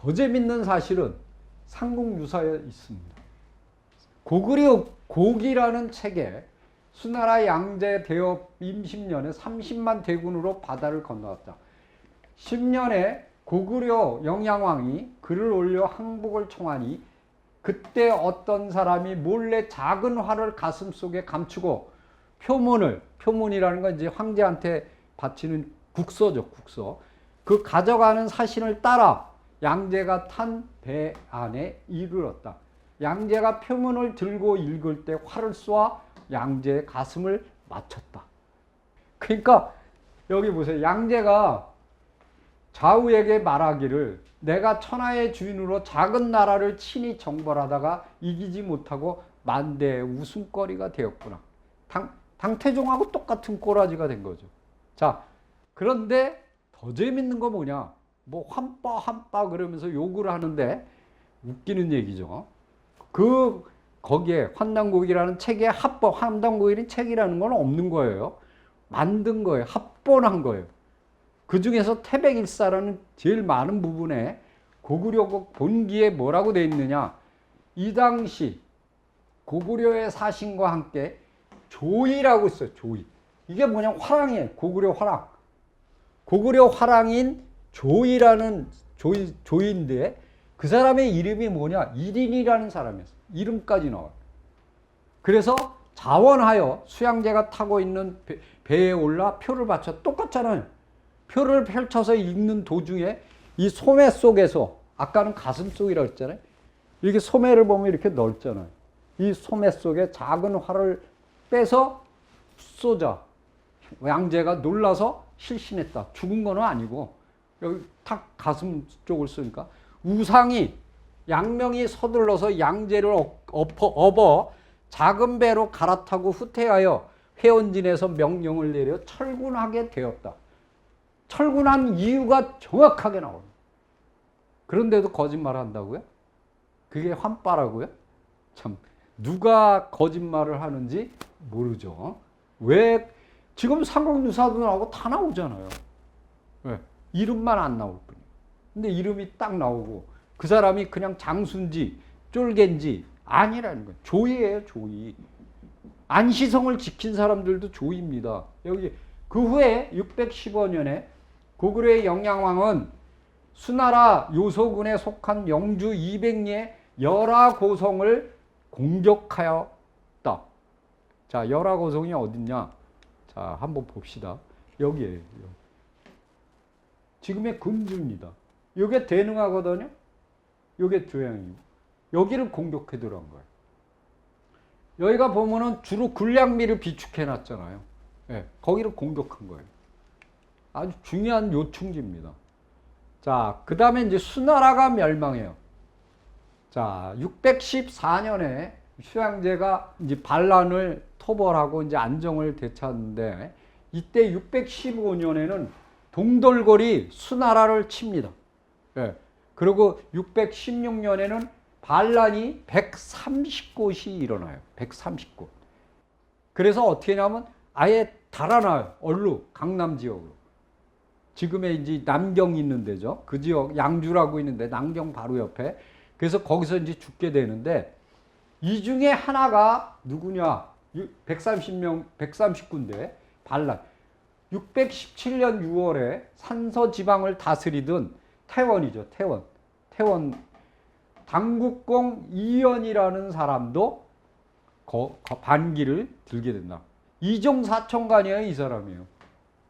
더 재밌는 사실은 삼국유사에 있습니다. 고구려 고기라는 책에 수나라 양제 대업 임십년에 30만 대군으로 바다를 건너왔다. 10년에 고구려 영양왕이 글을 올려 항복을 청하니 그때 어떤 사람이 몰래 작은 활을 가슴 속에 감추고 표문을 표문이라는 건 이제 황제한테 바치는 국서죠 국서 그 가져가는 사신을 따라 양제가 탄 배 안에 이르렀다. 양제가 표문을 들고 읽을 때 활을 쏘아 양제의 가슴을 맞췄다. 그러니까 여기 보세요. 양제가 좌우에게 말하기를 내가 천하의 주인으로 작은 나라를 친히 정벌하다가 이기지 못하고 만대의 웃음거리가 되었구나. 당, 당태종하고 똑같은 꼬라지가 된 거죠. 자, 그런데 더 재밌는 거 뭐냐? 뭐 환빠 환빠 그러면서 욕을 하는데 웃기는 얘기죠. 그 거기에 환단곡이라는 책에 합법 환단곡이라는 책이라는 건 없는 거예요. 만든 거예요. 합본한 거예요. 그 중에서 태백일사라는 제일 많은 부분에 고구려국 본기에 뭐라고 돼 있느냐? 이 당시 고구려의 사신과 함께 조이라고 있어요. 조이. 이게 뭐냐? 화랑이에요. 고구려 화랑. 고구려 화랑인 조이라는 조이, 조이인데 그 사람의 이름이 뭐냐? 일인이라는 사람이었어요. 이름까지 나와요. 그래서 자원하여 수양제가 타고 있는 배, 배에 올라 표를 받쳐 똑같잖아요. 표를 펼쳐서 읽는 도중에 이 소매 속에서 아까는 가슴 속이라고 했잖아요. 이렇게 소매를 보면 이렇게 넓잖아요. 이 소매 속에 작은 활을 빼서 쏘자. 양제가 놀라서 실신했다. 죽은 거는 아니고 여기 탁 가슴 쪽을 쏘니까 우상이 양명이 서둘러서 양제를 엎어, 업어 작은 배로 갈아타고 후퇴하여 회원진에서 명령을 내려 철군하게 되었다. 철군한 이유가 정확하게 나옵니다. 그런데도 거짓말 한다고요? 그게 환빠라고요? 참, 누가 거짓말을 하는지 모르죠. 왜, 지금 삼국유사도 나오고 다 나오잖아요. 왜? 이름만 안 나올 뿐이에요. 근데 이름이 딱 나오고 그 사람이 그냥 장수인지 쫄개인지 아니라는 거예요. 조이예요, 조이. 안시성을 지킨 사람들도 조이입니다. 여기 그 후에 615년에 고구려의 영양왕은 수나라 요소군에 속한 영주 200리의 열하고성을 공격하였다. 자, 열하고성이 어딨냐? 자, 한번 봅시다. 여기에요. 지금의 금주입니다. 이게 대능하거든요. 이게 조양이고 여기를 공격해 들어간 거예요. 여기가 보면은 주로 군량미를 비축해 놨잖아요. 예, 거기를 공격한 거예요. 아주 중요한 요충지입니다. 자, 그 다음에 이제 수나라가 멸망해요. 자, 614년에 휴양제가 이제 반란을 토벌하고 이제 안정을 되찾는데 이때 615년에는 동돌골이 수나라를 칩니다. 예. 그리고 616년에는 반란이 130곳이 일어나요. 130곳. 그래서 어떻게 하냐면 아예 달아나요. 얼루, 강남 지역으로. 지금의 이제 남경 있는 데죠. 그 지역, 양주라고 있는데, 남경 바로 옆에. 그래서 거기서 이제 죽게 되는데, 이 중에 하나가 누구냐? 130명, 130군데 반란. 617년 6월에 산서 지방을 다스리던 태원이죠. 태원. 태원 당국공 이연이라는 사람도 거, 거, 반기를 들게 된다. 이종 사청관이에요, 이 사람이에요.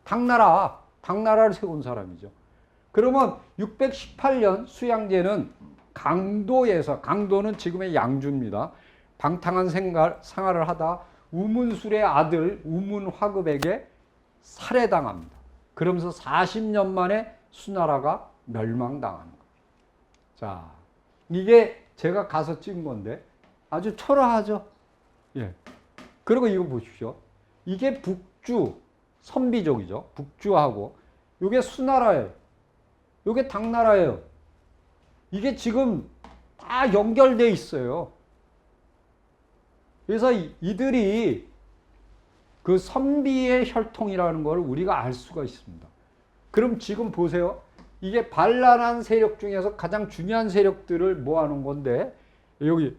당나라, 당나라를 세운 사람이죠. 그러면 618년 수양제는 강도에서, 강도는 지금의 양주입니다. 방탕한 생활, 생활을 하다 우문술의 아들 우문화급에게 살해당합니다. 그러면서 40년 만에 수나라가 멸망당하는 거예요. 자, 이게 제가 가서 찍은 건데 아주 초라하죠. 예. 그리고 이거 보십시오. 이게 북주 선비족이죠. 북주하고 이게 수나라예요. 이게 당나라예요. 이게 지금 다 연결돼 있어요. 그래서 이들이 그 선비의 혈통이라는 걸 우리가 알 수가 있습니다. 그럼 지금 보세요. 이게 반란한 세력 중에서 가장 중요한 세력들을 모아놓은 건데 여기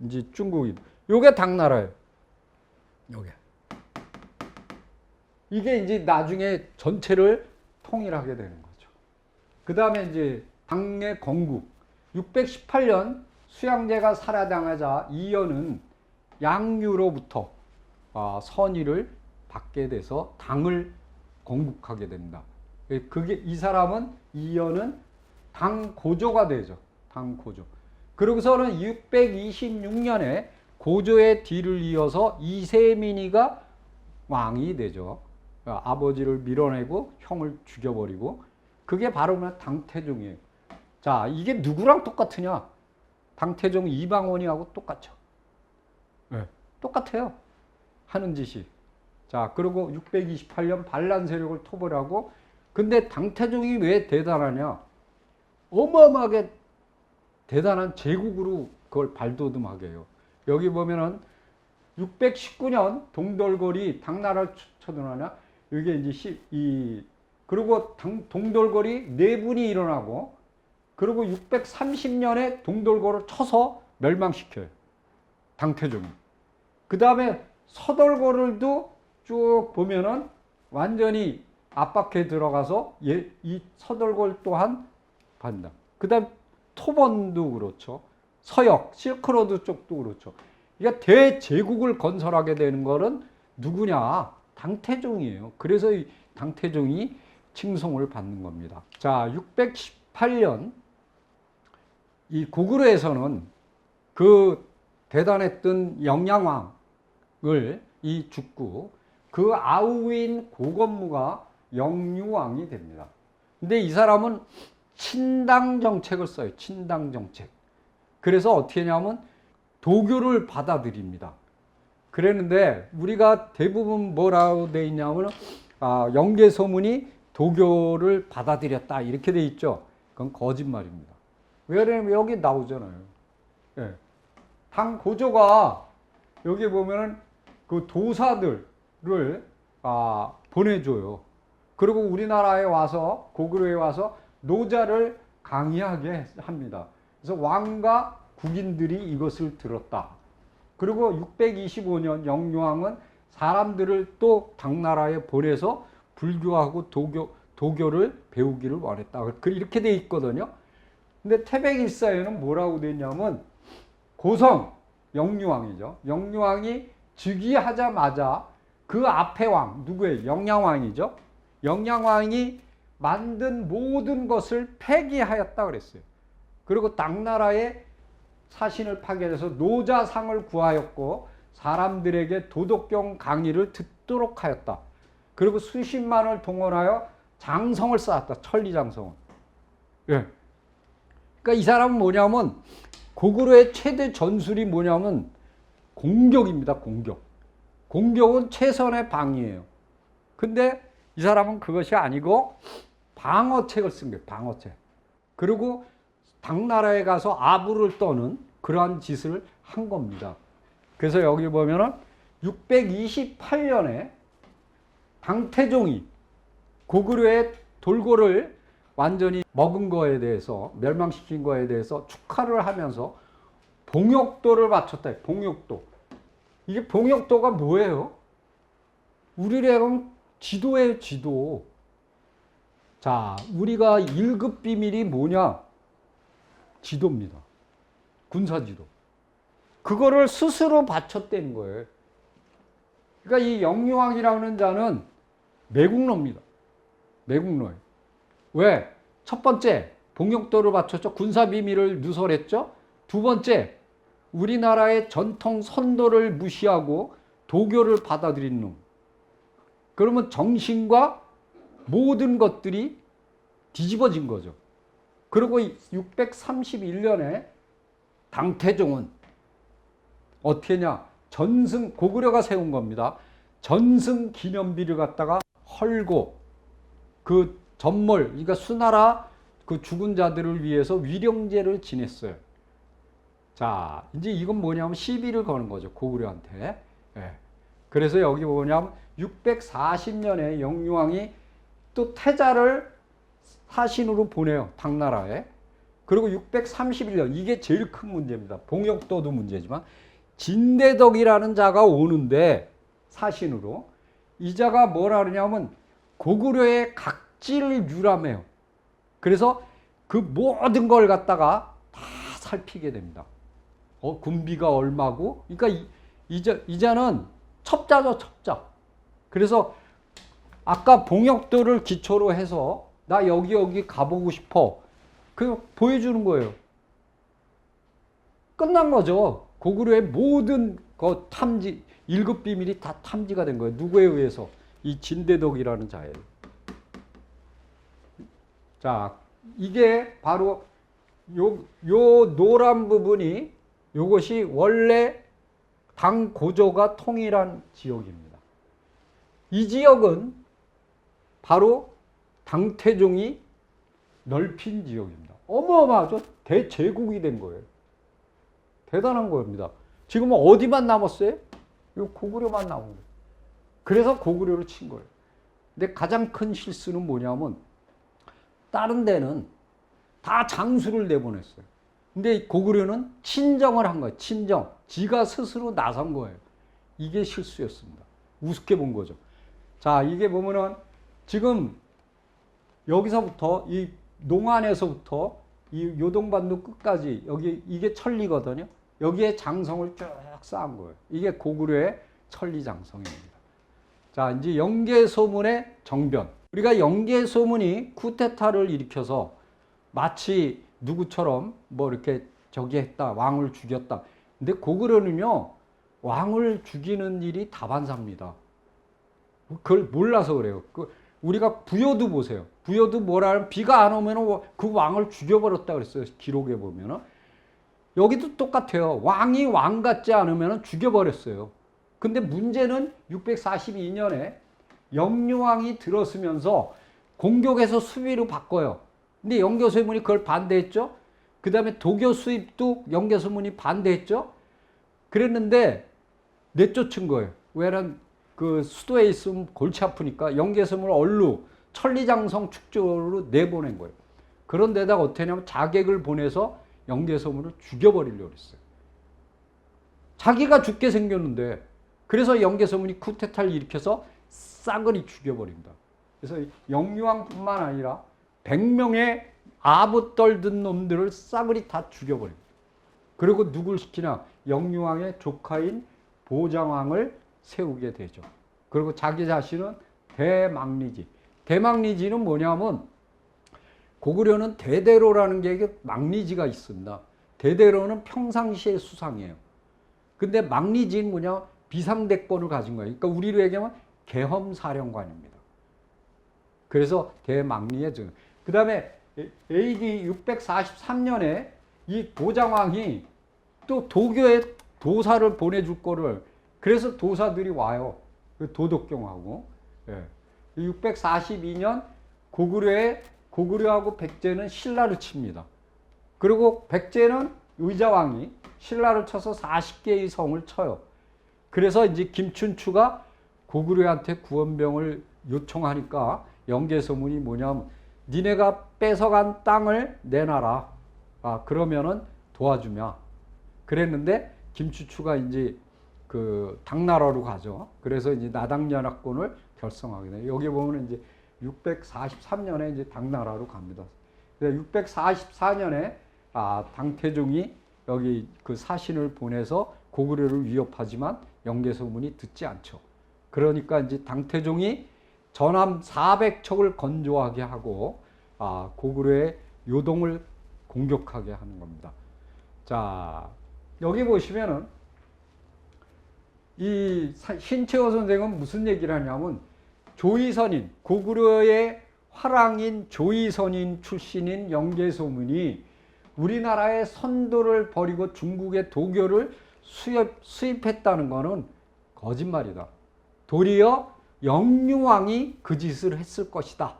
이제 중국인 요게 당나라예요. 요게 이게 이제 나중에 전체를 통일하게 되는 거죠. 그 다음에 이제 당의 건국 618년 수양제가 살아당하자 이연은 양유로부터 아, 선의를 받게 돼서 당을 건국하게 된다. 그게 이 사람은 이연은 당 고조가 되죠. 당 고조. 그러고서는 626년에 고조의 뒤를 이어서 이세민이가 왕이 되죠. 아버지를 밀어내고 형을 죽여버리고 그게 바로 당태종이에요. 자, 이게 누구랑 똑같으냐? 당태종 이방원이하고 똑같죠. 네, 똑같아요. 하는 짓이. 자, 그리고 628년 반란 세력을 토벌하고 근데 당태종이 왜 대단하냐? 어마어마하게 대단한 제국으로 그걸 발돋움하게 해요. 여기 보면은 619년 동돌골이 당나라를 쳐들어나냐? 이게 이제 시, 이 그리고 당, 동돌골이 네 분이 일어나고 그리고 630년에 동돌골을 쳐서 멸망시켜요. 당태종이. 그 다음에 서돌골을도 쭉 보면은 완전히 압박해 들어가서 예, 이 서돌골 또한 반다. 그 다음 토번도 그렇죠. 서역, 실크로드 쪽도 그렇죠. 그러니까 대제국을 건설하게 되는 거는 누구냐? 당태종이에요. 그래서 이 당태종이 칭송을 받는 겁니다. 자, 618년 이 고구려에서는 그 대단했던 영양왕 을이 죽고 그 아우인 고건무가 영유왕이 됩니다. 근데 이 사람은 친당 정책을 써요. 친당 정책. 그래서 어떻게 하냐면 도교를 받아들입니다. 그랬는데 우리가 대부분 뭐라고 돼 있냐면 아, 영계 소문이 도교를 받아들였다 이렇게 돼 있죠. 그건 거짓말입니다. 왜냐면 여기 나오잖아요. 예. 당 고조가 여기 보면은 그 도사들을 아, 보내줘요. 그리고 우리나라에 와서 고구려에 와서 노자를 강의하게 합니다. 그래서 왕과 국인들이 이것을 들었다. 그리고 625년 영유왕은 사람들을 또 당나라에 보내서 불교하고 도교, 도교를 배우기를 원했다. 그 이렇게 돼 있거든요. 근데 태백일사에는 뭐라고 돼 있냐면 고성 영유왕이죠. 영유왕이 즉위하자마자 그 앞에 왕 누구예요? 영양왕이죠. 영양왕이 만든 모든 것을 폐기하였다 그랬어요. 그리고 당나라의 사신을 파견해서 노자상을 구하였고 사람들에게 도덕경 강의를 듣도록 하였다. 그리고 수십만을 동원하여 장성을 쌓았다. 천리장성을. 예. 그러니까 이 사람은 뭐냐면 고구려의 최대 전술이 뭐냐면 공격입니다. 공격. 공격은 최선의 방이에요. 근데 이 사람은 그것이 아니고 방어책을 쓴 거예요. 방어책. 그리고 당나라에 가서 아부를 떠는 그러한 짓을 한 겁니다. 그래서 여기 보면은 628년에 당태종이 고구려의 돌고를 완전히 먹은 거에 대해서 멸망시킨 거에 대해서 축하를 하면서 봉역도를 바쳤다. 봉역도. 이게 봉역도가 뭐예요? 우리랑 지도예요, 지도. 자, 우리가 1급 비밀이 뭐냐? 지도입니다. 군사 지도. 그거를 스스로 바쳤다는 거예요. 그러니까 이 영유왕이라는 자는 매국노입니다. 매국노예요. 왜? 첫 번째, 봉역도를 바쳤죠. 군사 비밀을 누설했죠. 두 번째, 우리나라의 전통 선도를 무시하고 도교를 받아들인 놈. 그러면 정신과 모든 것들이 뒤집어진 거죠. 그리고 631년에 당태종은 어떻게 냐 전승 고구려가 세운 겁니다. 전승 기념비를 갖다가 헐고 그 전몰 그러니까 수나라 그 죽은 자들을 위해서 위령제를 지냈어요. 자, 이제 이건 뭐냐면 시비를 거는 거죠. 고구려한테. 예. 그래서 여기 뭐냐면 640년에 영유왕이 또 태자를 사신으로 보내요. 당나라에. 그리고 631년 이게 제일 큰 문제입니다. 봉역도도 문제지만 진대덕이라는 자가 오는데 사신으로 이 자가 뭐라 그러냐면 고구려의 각지를 유람해요. 그래서 그 모든 걸 갖다가 다 살피게 됩니다. 어, 군비가 얼마고? 그러니까 이, 이자, 이자는 첩자죠, 첩자. 그래서 아까 봉역도를 기초로 해서 나 여기 여기 가보고 싶어. 그 보여주는 거예요. 끝난 거죠. 고구려의 모든 그 탐지 일급 비밀이 다 탐지가 된 거예요. 누구에 의해서? 이 진대덕이라는 자예요. 자, 이게 바로 요, 요 노란 부분이 요것이 원래 당 고조가 통일한 지역입니다. 이 지역은 바로 당태종이 넓힌 지역입니다. 어마어마하죠. 대제국이 된 거예요. 대단한 겁니다. 지금은 어디만 남았어요? 요 고구려만 남은 거예요. 그래서 고구려를 친 거예요. 근데 가장 큰 실수는 뭐냐면 다른 데는 다 장수를 내보냈어요. 근데 고구려는 친정을 한 거예요. 친정. 지가 스스로 나선 거예요. 이게 실수였습니다. 우습게 본 거죠. 자, 이게 보면은 지금 여기서부터 이 농안에서부터 이 요동반도 끝까지 여기 이게 천리거든요. 여기에 장성을 쭉 쌓은 거예요. 이게 고구려의 천리 장성입니다. 자, 이제 영계소문의 정변. 우리가 영계소문이 쿠데타를 일으켜서 마치 누구처럼 뭐 이렇게 저기 했다, 왕을 죽였다. 근데 고구려는요, 왕을 죽이는 일이 다반사입니다. 그걸 몰라서 그래요. 그 우리가 부여도 보세요. 부여도 뭐라 하면 비가 안 오면 그 왕을 죽여버렸다 그랬어요. 기록에 보면은. 여기도 똑같아요. 왕이 왕 같지 않으면 죽여버렸어요. 근데 문제는 642년에 영유왕이 들어서면서 공격에서 수비로 바꿔요. 근데 영교소문이 그걸 반대했죠. 그 다음에 도교 수입도 영교소문이 반대했죠. 그랬는데 내쫓은 거예요. 왜냐면 그 수도에 있으면 골치 아프니까 영계섬을 얼루 천리장성 축조로 내보낸 거예요. 그런데다가 어떻게 하냐면 자객을 보내서 영계섬을 죽여버리려고 했어요. 자기가 죽게 생겼는데 그래서 영계서문이 쿠데타를 일으켜서 싸그리 죽여버린다. 그래서 영유왕뿐만 아니라 100명의 아부 떨든 놈들을 싸그리 다 죽여버립니다. 그리고 누굴 시키냐? 영유왕의 조카인 보장왕을 세우게 되죠. 그리고 자기 자신은 대망리지. 대망리지는 뭐냐면 고구려는 대대로라는 게 망리지가 있습니다. 대대로는 평상시의 수상이에요. 근데 망리지는 뭐냐? 비상대권을 가진 거예요. 그러니까 우리로 얘기하면 계엄사령관입니다. 그래서 대망리의 정. 그 다음에 AD 643년에 이 보장왕이 또 도교에 도사를 보내줄 거를 그래서 도사들이 와요. 그 도덕경하고. 예. 642년 고구려에 고구려하고 백제는 신라를 칩니다. 그리고 백제는 의자왕이 신라를 쳐서 40개의 성을 쳐요. 그래서 이제 김춘추가 고구려한테 구원병을 요청하니까 영계소문이 뭐냐면 니네가 뺏어간 땅을 내놔라. 아 그러면은 도와주냐. 그랬는데 김춘추가 이제 그 당나라로 가죠. 그래서 이제 나당연합군을 결성하게 돼요. 여기 보면 이제 643년에 이제 당나라로 갑니다. 644년에 아, 당태종이 여기 그 사신을 보내서 고구려를 위협하지만 영계소문이 듣지 않죠. 그러니까 이제 당태종이 전함 400척을 건조하게 하고 아, 고구려의 요동을 공격하게 하는 겁니다. 자, 여기 보시면은 이 신채호 선생은 무슨 얘기를 하냐면 조이선인 고구려의 화랑인 조이선인 출신인 영계소문이 우리나라의 선도를 버리고 중국의 도교를 수입, 수입했다는 것은 거짓말이다. 도리어 영유왕이 그 짓을 했을 것이다.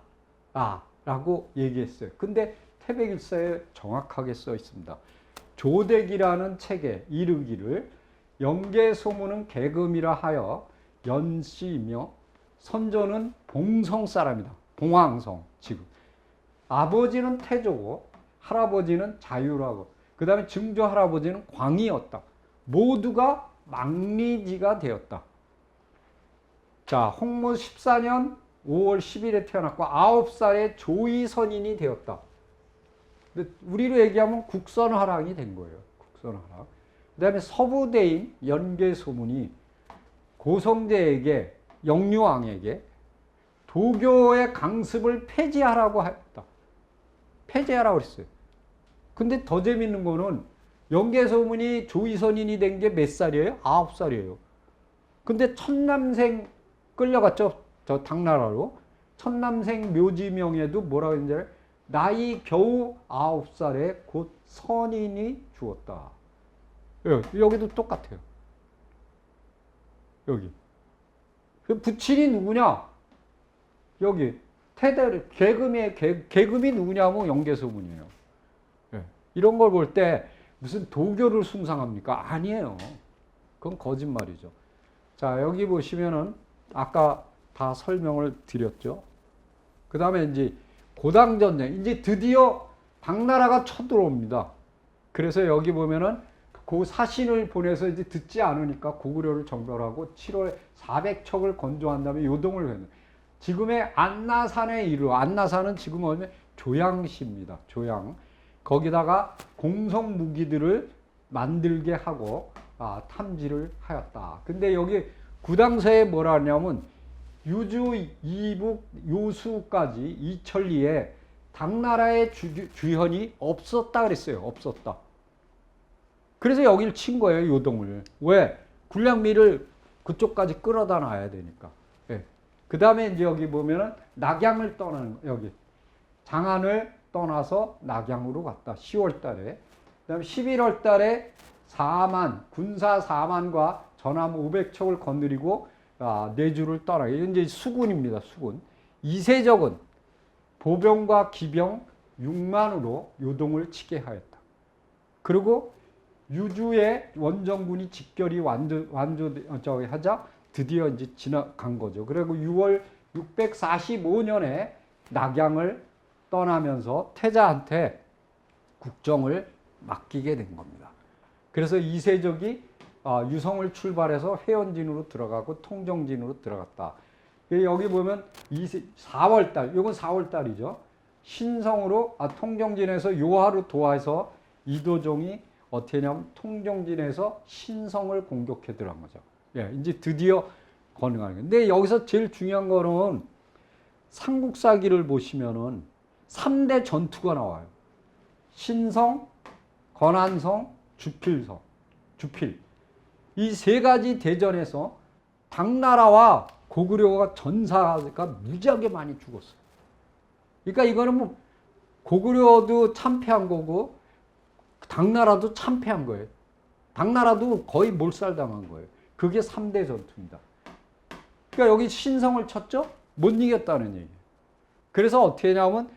아, 라고 얘기했어요. 근데 태백일사에 정확하게 써 있습니다. 조대기라는 책에 이르기를 영계소문은 개금이라 하여 연씨이며 선조는 봉성 사람이다. 봉황성 지금. 아버지는 태조고 할아버지는 자유라고 그 다음에 증조 할아버지는 광이었다. 모두가 망리지가 되었다. 자, 홍모 14년 5월 10일에 태어났고 9살에 조의선인이 되었다. 근데 우리로 얘기하면 국선화랑이 된 거예요. 국선화랑. 그 다음에 서부대인 연개소문이 고성제에게 영유왕에게 도교의 강습을 폐지하라고 했다. 폐지하라고 했어요. 근데 더 재밌는 거는 연개소문이 조의선인이 된 게 몇 살이에요? 아홉 살이에요. 근데 첫남생 끌려갔죠. 저 당나라로. 첫남생 묘지명에도 뭐라고 했는지? 나이 겨우 아홉 살에 곧 선인이 죽었다. 예, 여기도 똑같아요. 여기. 그 부친이 누구냐? 여기 태대 계금의 계, 계금이 누구냐 면 영계소문이에요. 예. 이런 걸 볼 때 무슨 도교를 숭상합니까? 아니에요. 그건 거짓말이죠. 자 여기 보시면은 아까 다 설명을 드렸죠. 그 다음에 이제 고당 전쟁 이제 드디어 당나라가 쳐들어옵니다. 그래서 여기 보면은 그 사신을 보내서 이제 듣지 않으니까 고구려를 정벌하고 7월 400척을 건조한 다음에 요동을 했는 지금의 안나산에 이르 안나산은 지금 어디 조양시입니다. 조양 거기다가 공성 무기들을 만들게 하고 아, 탐지를 하였다. 근데 여기 구당서에 뭐라 하냐면 유주 이북 요수까지 이천리에 당나라의 주, 주현이 없었다 그랬어요. 없었다. 그래서 여기를 친 거예요, 요동을. 왜? 군량미를 그쪽까지 끌어다 놔야 되니까. 예. 그 다음에 이제 여기 보면은 낙양을 떠나는, 거, 여기. 장안을 떠나서 낙양으로 갔다. 10월 달에. 그 다음에 11월 달에 4만, 군사 4만과 전함 500척을 건드리고 아, 내주를 떠나. 이제 수군입니다, 수군. 이세적은 보병과 기병 6만으로 요동을 치게 하였다. 그리고 유주의 원정군이 직결이 완조, 완조, 저기 하자 드디어 이제 지나간 거죠. 그리고 6월 645년에 낙양을 떠나면서 태자한테 국정을 맡기게 된 겁니다. 그래서 이세적이 아, 유성을 출발해서 회원진으로 들어가고 통정진으로 들어갔다. 여기 보면 4월 달, 이건 4월 달이죠. 신성으로 아, 통정진에서 요하루 도하에서 이도종이 어떻게 냐면 통정진에서 신성을 공격해 들어간 거죠. 예, 이제 드디어 거예요. 근데 여기서 제일 중요한 거는 삼국사기를 보시면은 3대 전투가 나와요. 신성, 건한성, 주필성, 주필. 이 세 가지 대전에서 당나라와 고구려가 전사가 무지하게 많이 죽었어요. 그러니까 이거는 뭐 고구려도 참패한 거고 당나라도 참패한 거예요. 당나라도 거의 몰살당한 거예요. 그게 3대 전투입니다. 그러니까 여기 신성을 쳤죠? 못 이겼다는 얘기예요. 그래서 어떻게 하냐면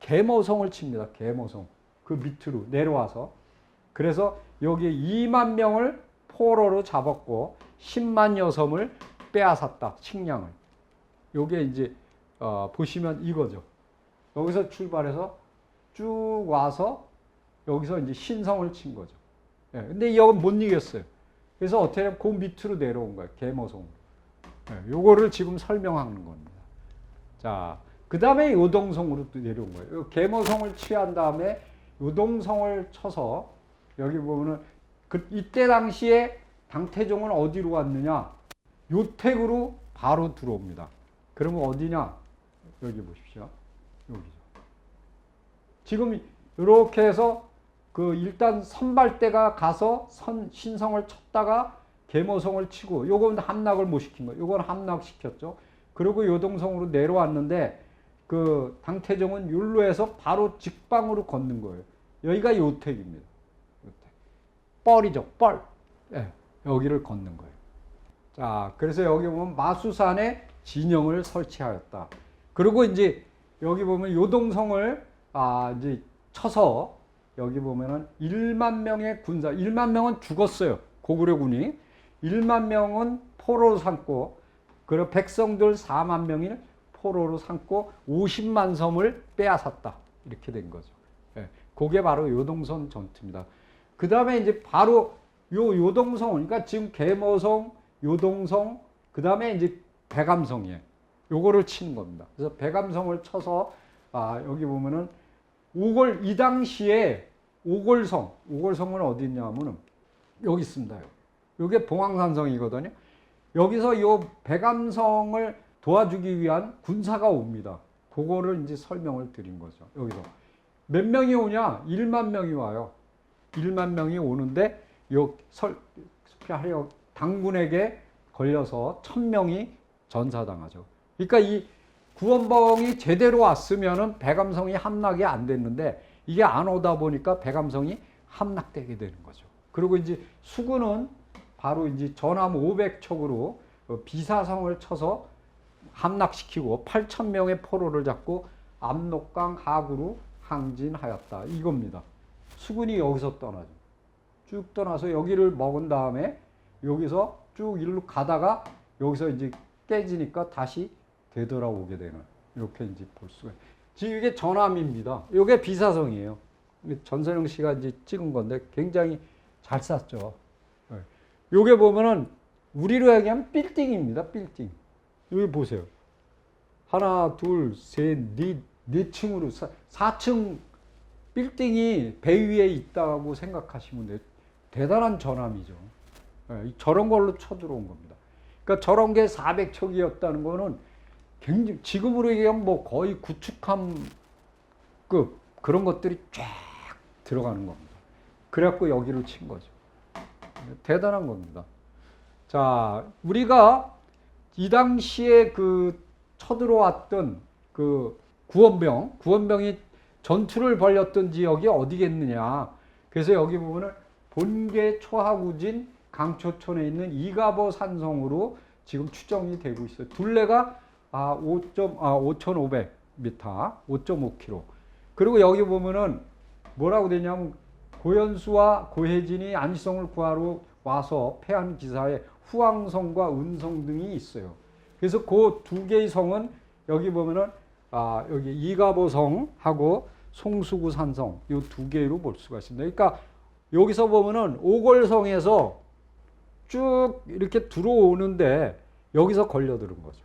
계모성을 칩니다. 계모성. 그 밑으로 내려와서. 그래서 여기 2만 명을 포로로 잡았고 10만 여섬을 빼앗았다. 식량을. 요게 이제 어, 보시면 이거죠. 여기서 출발해서 쭉 와서 여기서 이제 신성을 친 거죠. 예, 근데 여건 못 이겼어요. 그래서 어떻게 그 밑으로 내려온 거예요. 계모성으로. 예, 요거를 지금 설명하는 겁니다. 자, 그 다음에 요동성으로 또 내려온 거예요. 계모성을 취한 다음에 요동성을 쳐서 여기 보면은 그 이때 당시에 당태종은 어디로 갔느냐? 요택으로 바로 들어옵니다. 그러면 어디냐? 여기 보십시오. 여기죠. 지금 이렇게 해서 그 일단 선발대가 가서 선 신성을 쳤다가 계모성을 치고 요건 함락을 못 시킨 거예요. 요건 함락 시켰죠. 그리고 요동성으로 내려왔는데 그 당태종은 율로에서 바로 직방으로 걷는 거예요. 여기가 요택입니다. 뻘이죠. 뻘. 네, 여기를 걷는 거예요. 자, 그래서 여기 보면 마수산에 진영을 설치하였다. 그리고 이제 여기 보면 요동성을 아 이제 쳐서 여기 보면은 1만 명의 군사, 1만 명은 죽었어요. 고구려군이. 1만 명은 포로로 삼고, 그리고 백성들 4만 명이 포로로 삼고 50만 섬을 빼앗았다. 이렇게 된 거죠. 예, 그게 바로 요동성 전투입니다. 그 다음에 이제 바로 요 요동성, 그러니까 지금 계모성, 요동성, 그 다음에 이제 배감성이에요. 요거를 치는 겁니다. 그래서 배감성을 쳐서 아, 여기 보면은 오골 이 당시에 오골성, 오골성은 어디 있냐면은 여기 있습니다. 요게 봉황산성이거든요. 여기서 요 배감성을 도와주기 위한 군사가 옵니다. 그거를 이제 설명을 드린 거죠. 여기서 몇 명이 오냐? 1만 명이 와요. 1만 명이 오는데 요 설, 하려 당군에게 걸려서 1000명이 전사당하죠. 그러니까 이 구원봉이 제대로 왔으면은 배감성이 함락이 안 됐는데 이게 안 오다 보니까 배감성이 함락되게 되는 거죠. 그리고 이제 수군은 바로 이제 전함 500척으로 비사성을 쳐서 함락시키고 8천 명의 포로를 잡고 압록강 하구로 항진하였다. 이겁니다. 수군이 여기서 떠나죠. 쭉 떠나서 여기를 먹은 다음에 여기서 쭉 일로 가다가 여기서 이제 깨지니까 다시 되돌아오게 되는 이렇게 이제 볼 수가. 있어요. 지금 이게 전함입니다. 이게 비사성이에요. 전선영 씨가 이제 찍은 건데 굉장히 잘 쐈죠. 요게 보면은 우리로 얘기하면 빌딩입니다. 빌딩. 여기 보세요. 하나, 둘, 셋, 넷, 네 층으로 사, 4층 빌딩이 배 위에 있다고 생각하시면 돼요. 대단한 전함이죠. 예, 저런 걸로 쳐들어온 겁니다. 그러니까 저런 게 400척이었다는 거는 굉장히 지금으로 얘기하면 뭐 거의 구축함급 그런 것들이 쫙 들어가는 겁니다. 그래갖고 여기를 친 거죠. 대단한 겁니다. 자, 우리가 이 당시에 그 쳐들어왔던 그 구원병, 구원병이 전투를 벌였던 지역이 어디겠느냐. 그래서 여기 보면은 본계 초하구진 강초촌에 있는 이가보 산성으로 지금 추정이 되고 있어요. 둘레가 아, 5. 아, 5,500m, 5.5km. 그리고 여기 보면은 뭐라고 되냐면 고현수와 고혜진이 안시성을 구하러 와서 패한 기사에 후왕성과 은성 등이 있어요. 그래서 그 두 개의 성은 여기 보면은 아, 여기 이가보성하고 송수구 산성 이 두 개로 볼 수가 있습니다. 그러니까 여기서 보면은 오골성에서 쭉 이렇게 들어오는데 여기서 걸려드는 거죠.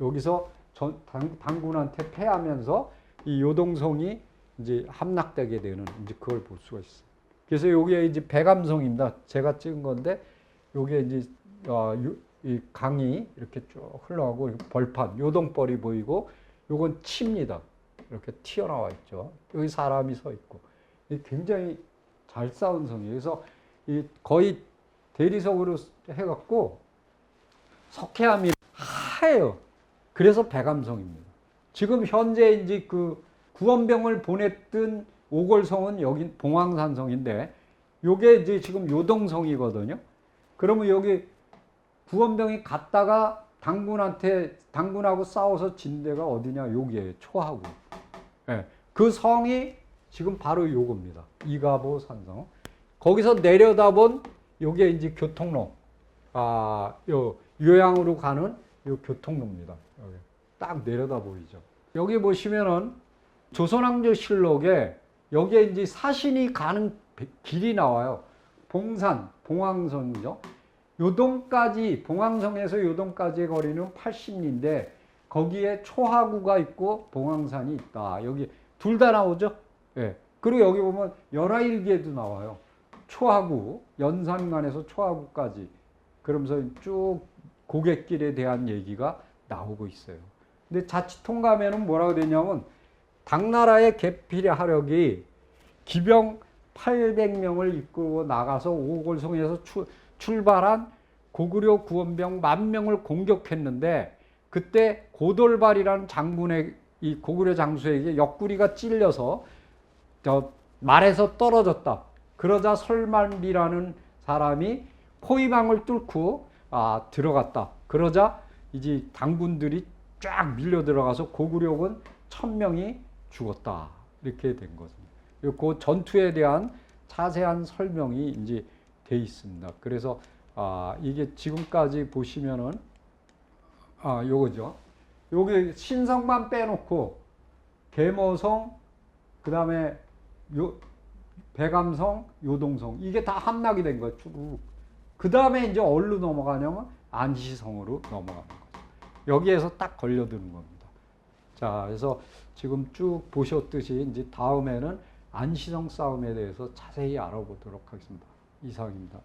여기서 전, 당, 당군한테 패하면서 이 요동성이 이제 함락되게 되는 이제 그걸 볼 수가 있어요. 그래서 여기에 이제 배감성입니다. 제가 찍은 건데 요게 이제 어, 유, 이 강이 이렇게 쭉 흘러가고 벌판 요동벌이 보이고 요건 치입니다. 이렇게 튀어나와 있죠. 여기 사람이 서 있고 굉장히 잘 쌓은 성이에요. 그래서 이 거의 대리석으로 해갖고 석회암이 하얘요. 그래서 배감성입니다. 지금 현재 이제 그 구원병을 보냈던 오골성은 여기 봉황산성인데 요게 이제 지금 요동성이거든요. 그러면 여기 구원병이 갔다가 당군한테 당군하고 싸워서 진 데가 어디냐 여기에 초하고 예, 그 성이 지금 바로 요겁니다. 이가보 산성. 거기서 내려다본 요게 이제 교통로. 아, 요 요양으로 가는 요 교통로입니다. 여기 딱 내려다 보이죠. 여기 보시면은 조선왕조실록에 여기에 이제 사신이 가는 길이 나와요. 봉산, 봉황성이죠. 요동까지 봉황성에서 요동까지의 거리는 80리인데 거기에 초하구가 있고 봉황산이 있다. 여기 둘 다 나오죠. 예. 그리고 여기 보면 열하일기에도 나와요. 초하구, 연산간에서 초하구까지. 그러면서 쭉 고갯길에 대한 얘기가 나오고 있어요. 근데 자치통감에는 뭐라고 되냐면 당나라의 개필의 하력이 기병 800명을 이끌고 나가서 오골성에서 추, 출발한 고구려 구원병 만 명을 공격했는데 그때 고돌발이라는 장군의 이 고구려 장수에게 옆구리가 찔려서 저 말에서 떨어졌다. 그러자 설만비라는 사람이 포위망을 뚫고 아, 들어갔다. 그러자 이제 당군들이 쫙 밀려 들어가서 고구려군 천 명이 죽었다. 이렇게 된 것입니다. 그 전투에 대한 자세한 설명이 이제 돼 있습니다. 그래서 아, 이게 지금까지 보시면은 아, 요거죠. 요게 신성만 빼놓고 계모성, 그 다음에 요 배감성, 요동성 이게 다 함락이 된 거예요. 쭉. 그 다음에 이제 어디로 넘어가냐면 안시성으로 넘어가는 거죠. 여기에서 딱 걸려드는 겁니다. 자, 그래서 지금 쭉 보셨듯이 이제 다음에는 안시성 싸움에 대해서 자세히 알아보도록 하겠습니다. 이상입니다.